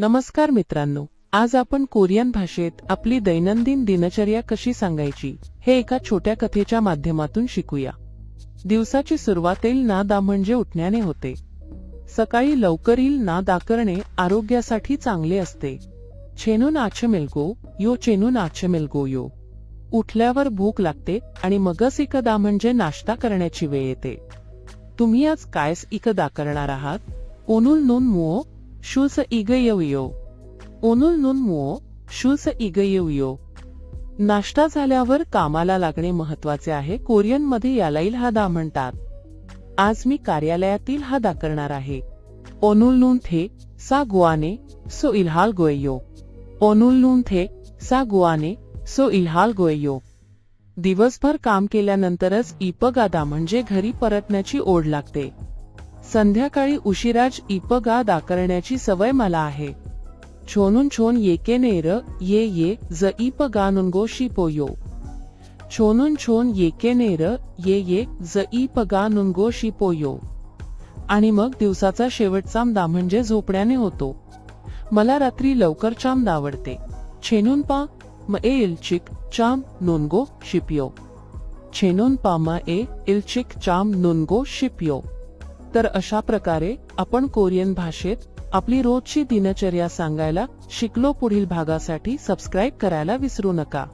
नमस्कार मित्रांनो आज आपण कोरियन भाषेत आपली दैनंदिन दिनचर्या कशी सांगायची हे एका छोट्या कथेच्या माध्यमातून शिकूया. दिवसाची सुरुवात येईल नादा म्हणजे उठण्याने होते. सकाळी लवकर येईल नादा करणे आरोग्यासाठी चांगले असते. छेनून आछ मिलगो यो चेनून आछ मिलगो यो. उठल्यावर भूक लागते आणि मगच इकदा म्हणजे नाश्ता करण्याची वेळ येते. तुम्ही आज कायस इकदा करणार आहात? ओनुल नून मुओ? शुल्स इग येऊ ओनुल नून मुओ शुल्स नाश्ता झाल्यावर कामाला लागणे महत्त्वाचे आहे कोरियनमध्ये याला दा म्हणतात. आज मी कार्यालयातील हादा करणार आहे. ओनुल थे सा गुआने सो इल्हाल गोयो ओनुल थे सा गुआने सो इल्हाल गोयो दिवसभर काम केल्यानंतरच इपगादा म्हणजे घरी परतण्याची ओढ लागते. संध्याकाळी उशिराज इपगा दाकरण्याची सवय मला आहे. छोनून छोन येके नेर ये ये ज इपगानुंगो शिपोयो छोनून छोन येके नेर ये ये ज इपगानुंगो शिपोयो आणि मग दिवसाचा शेवटचा दा म्हणजे झोपण्याने होतो. मला रात्री लवकर चांद आवडते छेनून पा म ए इलचिक चाम नोनगो शिपियो छेनून पा म ए इलचिक चाम नोनगो शिपियो तर अशा प्रकारे आपण कोरियन भाषेत आपली रोजची दिनचर्या सांगायला शिकलो पुढील भागासाठी सबस्क्राईब करायला विसरू नका.